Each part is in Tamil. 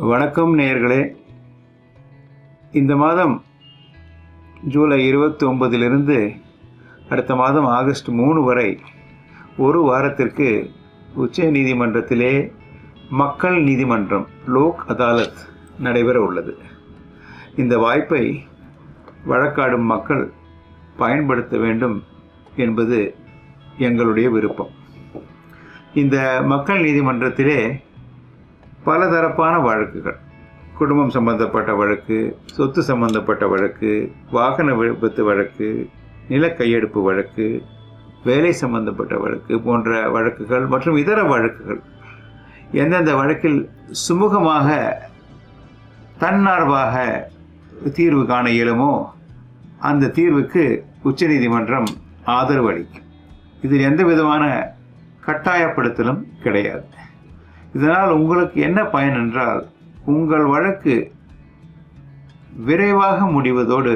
வணக்கம் நேயர்களே. இந்த மாதம் ஜூலை இருபத்தி ஒன்பதிலிருந்து அடுத்த மாதம் ஆகஸ்ட் மூணு வரை ஒரு வாரத்திற்கு உச்ச நீதிமன்றத்திலே மக்கள் நீதிமன்றம் லோக் அதாலத் நடைபெற உள்ளது. இந்த வாய்ப்பை வழக்காடும் மக்கள் பயன்படுத்த வேண்டும் என்பது எங்களுடைய விருப்பம். இந்த மக்கள் நீதிமன்றத்திலே பலதரப்பான வழக்குகள். குடும்பம் சம்பந்தப்பட்ட வழக்கு சொத்து சம்பந்தப்பட்ட வழக்கு வாகன விபத்து வழக்கு நிலக்கையெடுப்பு வழக்கு வேலை சம்பந்தப்பட்ட வழக்கு போன்ற வழக்குகள் மற்றும் இதர வழக்குகள். எந்தெந்த வழக்கில் சுமூகமாக தன்னார்வாக தீர்வு காண இயலுமோ அந்த தீர்வுக்கு உச்சநீதிமன்றம் ஆதரவு அளிக்கும். இதில் எந்த விதமான கட்டாயப்படுத்தலும் கிடையாது. இதனால் உங்களுக்கு என்ன பயன் என்றால் உங்கள் வழக்கு விரைவாக முடிவதோடு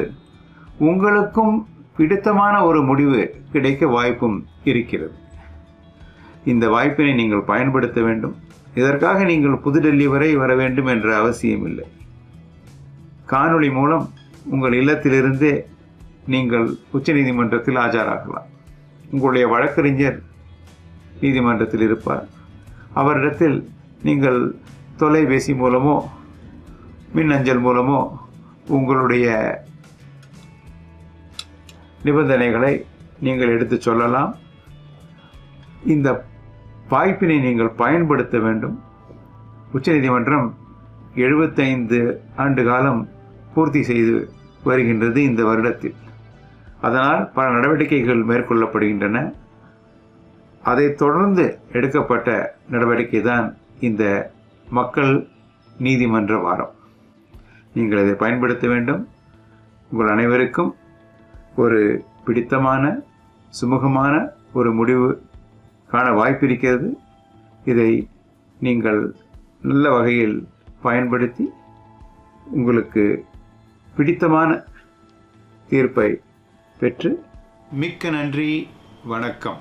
உங்களுக்கும் பிடித்தமான ஒரு முடிவு கிடைக்க வாய்ப்பும் இருக்கிறது. இந்த வாய்ப்பினை நீங்கள் பயன்படுத்த வேண்டும். இதற்காக நீங்கள் புதுடெல்லி வரை வர வேண்டும் என்ற அவசியம் இல்லை. காணொளி மூலம் உங்கள் இல்லத்திலிருந்தே நீங்கள் உச்சநீதிமன்றத்தில் ஆஜராகலாம். உங்களுடைய வழக்கறிஞர் நீதிமன்றத்தில் இருப்பார். அவரிடத்தில் நீங்கள் தொலைபேசி மூலமோ மின்னஞ்சல் மூலமோ உங்களுடைய நிபந்தனைகளை நீங்கள் எடுத்துச் சொல்லலாம். இந்த வாய்ப்பினை நீங்கள் பயன்படுத்த வேண்டும். உச்சநீதிமன்றம் எழுபத்தைந்து ஆண்டு காலம் பூர்த்தி செய்து வருகின்றது இந்த வருடத்தில். அதனால் பல நடவடிக்கைகள் மேற்கொள்ளப்படுகின்றன. அதைத் தொடர்ந்து எடுக்கப்பட்ட நடவடிக்கை தான் இந்த மக்கள் நீதிமன்ற வாரம். நீங்கள் இதை பயன்படுத்த வேண்டும். உங்கள் அனைவருக்கும் ஒரு பிடித்தமான சுமூகமான ஒரு முடிவு காண வாய்ப்பிருக்கிறது. இதை நீங்கள் நல்ல வகையில் பயன்படுத்தி உங்களுக்கு பிடித்தமான தீர்ப்பை பெற்று மிக்க நன்றி வணக்கம்.